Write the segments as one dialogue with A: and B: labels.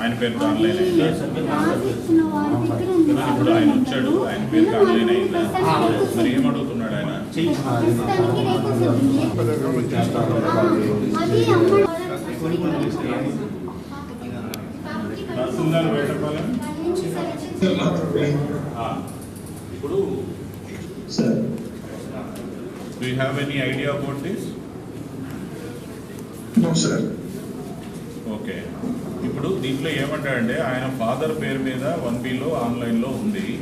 A: ఆయన పేరుతో ఆన్లైన్ అయిందా? ఇప్పుడు ఆయన వచ్చాడు ఆయన పేరుతో ఆన్లైన్ అయిందా? మరి ఏం అడుగుతున్నాడు ఆయన? ఇప్పుడు
B: sir
A: do you have any idea about this
B: sir.
A: Okay. ఇప్పుడు దీంట్లో ఏమంటాడంటే ఆయన ఫాదర్ పేరు మీద వన్ బిలో ఆన్లైన్లో ఉంది.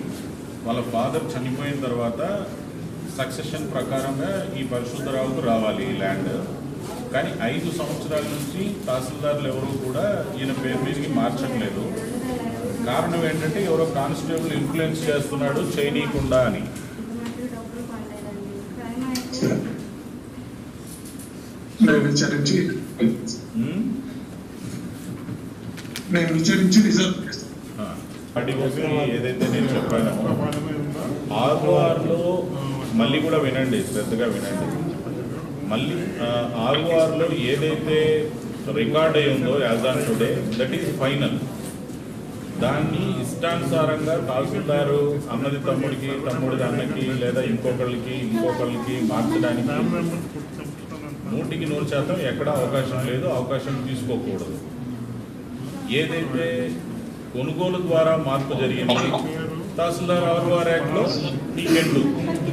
A: వాళ్ళ ఫాదర్ చనిపోయిన తర్వాత సక్సెషన్ ప్రకారంగా ఈ పరిశుద్ధరావుకు రావాలి ఈ ల్యాండ్. కానీ ఐదు సంవత్సరాల నుంచి తహసీల్దార్లు ఎవరు కూడా ఈయన పేరు మీదకి మార్చట్లేదు. కారణం ఏంటంటే ఎవరో కానిస్టేబుల్ ఇన్ఫ్లుయెన్స్ చేస్తున్నాడు చేయనీయకుండా అని.
B: విచారించి?
A: Hmm?
B: నేను విచారించి
A: రిజర్వ్ ఏదైతే నేను చెప్పాను ఆర్ఓఆర్లో మళ్ళీ కూడా వినండి శ్రద్ధగా వినండి. మళ్ళీ ఆర్ఓఆర్లో ఏదైతే రికార్డ్ అయి ఉందో as on today that is final. దాన్ని ఇష్టానుసారంగా తహసీల్దారు అన్నది తమ్ముడికి తమ్ముడిది అన్నకి లేదా ఇంకొకళ్ళకి ఇంకొకళ్ళకి మార్చడానికి నూటికి నూరు శాతం ఎక్కడ అవకాశం లేదు అవకాశం తీసుకోకూడదు. ఏదైతే కొనుగోలు ద్వారా మార్పు జరిగింది తహసీల్దార్ ఆర్ఓఆర్ యాక్ట్లో టీకెండు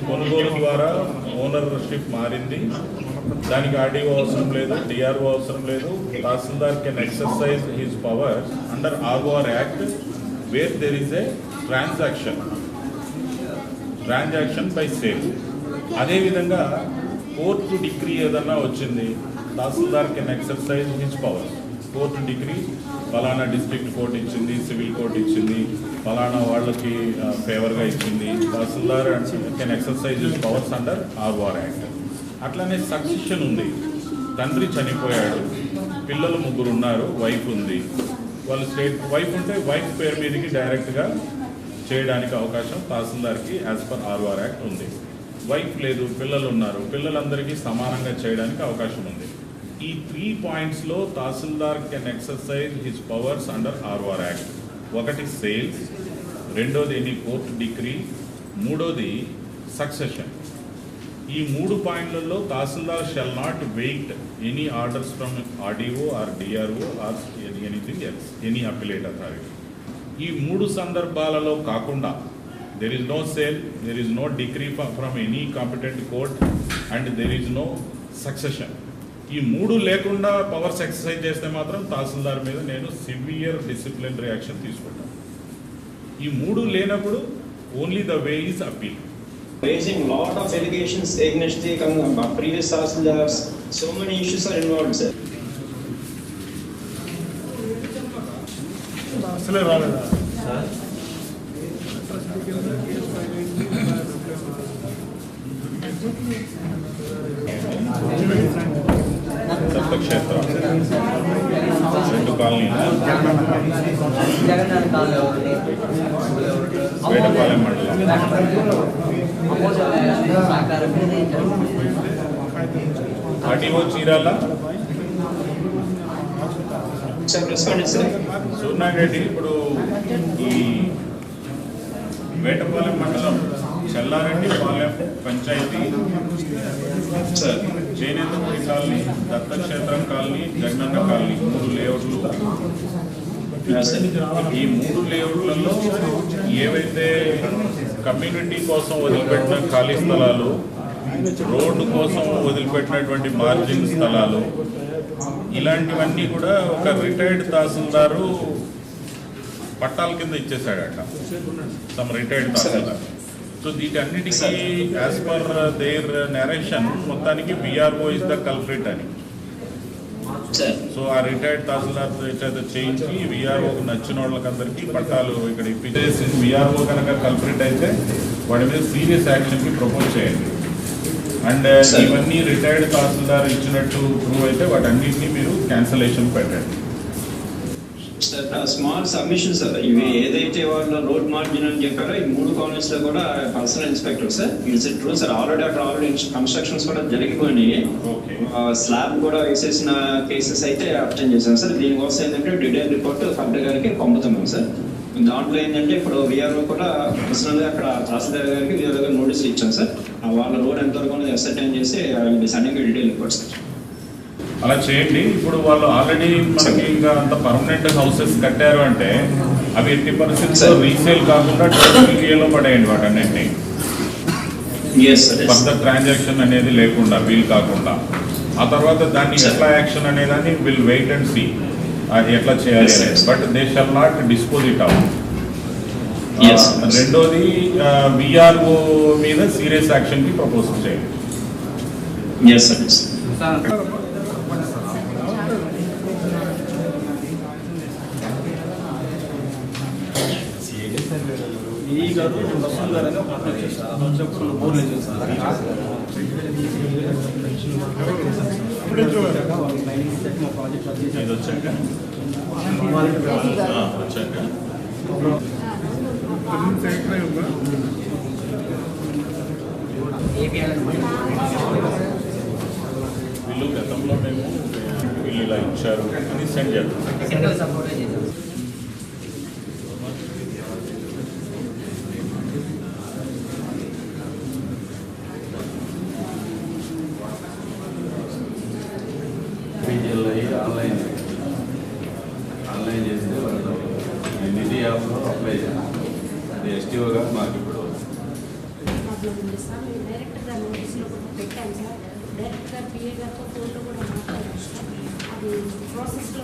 A: కొనుగోలు ద్వారా ఓనర్షిప్ మారింది. దానికి ఆర్డీఓ అవసరం లేదు డిఆర్ఓ అవసరం లేదు. Tahsildar can exercise his power under ROR act where there is a transaction transaction by sale అదేవిధంగా కోర్టు డిగ్రీ ఏదన్నా వచ్చింది tahsildar can exercise his power. Court decree ఫలానా డిస్ట్రిక్ట్ కోర్ట్ ఇచ్చింది సివిల్ కోర్ట్ ఇచ్చింది ఫలానా వాళ్ళకి ఫేవర్గా ఇచ్చింది tahsildar can exercise his powers under ROR act. అట్లానే సక్సెషన్ ఉంది. తండ్రి చనిపోయాడు. పిల్లలు ముగ్గురు ఉన్నారు వైఫ్ ఉంది. వాళ్ళు స్టేట్ వైఫ్ ఉంటే వైఫ్ పేరు మీదకి డైరెక్ట్గా చేయడానికి అవకాశం తహసీల్దార్కి యాజ్ పర్ ఆర్ఓఆర్ యాక్ట్ ఉంది. వైఫ్ లేదు పిల్లలు ఉన్నారు. పిల్లలందరికీ సమానంగా చేయడానికి అవకాశం ఉంది. ఈ three పాయింట్స్లో tahsildar can exercise his powers under RR act ఒకటి సేల్స్ రెండోది ఎనీ కోర్టు డిగ్రీ మూడోది సక్సెషన్ ఈ మూడు పాయింట్లలో tahsildar shall not wait any orders from RDO or DRO or anything else any appellate authority ఈ మూడు సందర్భాలలో కాకుండా there is no sale there is no decree from any competent court and there is no succession ఈ మూడు లేకుండా powers exercise చేస్తే మాత్రం తహసీల్దార్ మీద నేను సివియర్ డిసిప్లిన్ రియాక్షన్ తీసుకుంటాను ఈ మూడు లేనప్పుడు only the way is appeal
C: raising lot of allegations against the uh, previous Tahsildars. So many issues are involved, sir.
D: అసలే రాలేదా
A: దత్తక్షేత్రం రెండు కాలనీలు
E: జగన్ కాలనీ ఒకటి
A: వేటపాలెం మండలం
E: సహకారం మీద ఇచ్చారు.
A: RTO Chirala
C: Sir, responded, sir.
A: Surnareddy ఇప్పుడు ఈ వేటపాలెం మండలం Chellareddypalem panchayat.
C: Sir.
A: Chenetapudi colony Dattakshetram colony Jagananna colony మూడు లేఅవుట్లు. ఈ మూడు లేఅవుట్లలో ఏవైతే కమ్యూనిటీ కోసం వదిలిపెట్టిన ఖాళీ స్థలాలు రోడ్డు కోసం వదిలిపెట్టినటువంటి మార్జిన్ స్థలాలు ఇలాంటివన్నీ కూడా ఒక రిటైర్డ్ తహసీల్దారు పట్టాల కింద ఇచ్చేసాడట సమ్ రిటైర్డ్ తహసీల్దార్. సో వీటన్నిటికీ యాజ్ పర్ దేర్ నెరేషన్ మొత్తానికి విఆర్ఓ ఇస్ ద కల్ప్రిట్ అని. సో ఆ రిటైర్డ్ తహసీల్దార్ చేయించి విఆర్ఓకి నచ్చిన వాళ్ళకందరికీ పట్టాలు ఇక్కడ ఇప్పించేసి విఆర్ఓ కనుక కల్పరేట్ అయితే వాడి మీద సీరియస్ యాక్షన్కి ప్రపోజ్ చేయండి అండ్. ఇవన్నీ రిటైర్డ్ తహసీల్దార్ ఇచ్చినట్టు ప్రూవ్ అయితే వాటన్నిటిని మీరు క్యాన్సలేషన్ పెట్టండి
C: స్మాల్ సబ్మిషన్ సార్ ఇవి ఏదైతే వాళ్ళ రోడ్ మార్జిన్ అని చెప్పారో ఈ మూడు కాలనీస్లో కూడా personal inspector sir it's true sir already అక్కడ ఆల్రెడీ కన్స్ట్రక్షన్స్ కూడా జరిగిపోయినాయి. స్లాబ్ కూడా వేసేసిన కేసెస్ అయితే అటెండ్ చేశాం సార్ దీనికోసం ఏంటంటే డీటెయిల్ రిపోర్ట్ కలెక్టర్ గారికి పంపుతున్నాం సార్ దాంట్లో ఏంటంటే ఇప్పుడు విఆర్ఓ కూడా పర్సనల్గా అక్కడ తహసీల్దార్ గారికి విఆర్ఓ గారికి నోటీస్ ఇచ్చాం సార్ వాళ్ళ రోడ్ ఎంతవరకు ఎస్ఎటైన్ చేసి సండింగ్ డీటెయిల్ రిపోర్ట్ సార్
A: అలా చేయండి. ఇప్పుడు వాళ్ళు ఆల్రెడీ మనకి ఇంకా అంత పర్మనెంట్ హౌసెస్ కట్టారు అంటే అవి ఎట్టి పరిస్థితుల్లో
C: Sir.
A: రీసేల్ కాకుండా టోటల్ పడేయండి వాటన్నింటినీ. ఫర్దర్ ట్రాన్సాక్షన్ అనేది లేకుండా వీల్ కాకుండా. ఆ తర్వాత దాన్ని. ఎట్లా యాక్షన్ అనేదాన్ని విల్ వెయిట్ అండ్ సీ ఎట్లా చేయాలి. అనేది. But they shall not dispose it out. రెండోది విఆర్ఓ మీద సీరియస్ యాక్షన్కి ప్రపోజ్ చేయండి
C: ఎస్ సార్
D: ఈ గారు వసూలు గారు అని ఒక అతను వచ్చేసారు అతను వచ్చినప్పుడు బోర్లు
A: వచ్చాక. వీళ్ళు గతంలో మేము వీళ్ళు ఇలా ఇచ్చారు అని సెండ్ చేస్తాం
F: ఆన్లైన్ ఆన్లైన్ చేస్తే వాళ్ళు నిధి యాప్లో అప్లై చేయాలి. అది ఎస్టీఓగా మాకు ఇప్పుడు
G: ప్రాబ్లం పిఏ గారితో ఫోన్లో కూడా అది ప్రాసెస్లో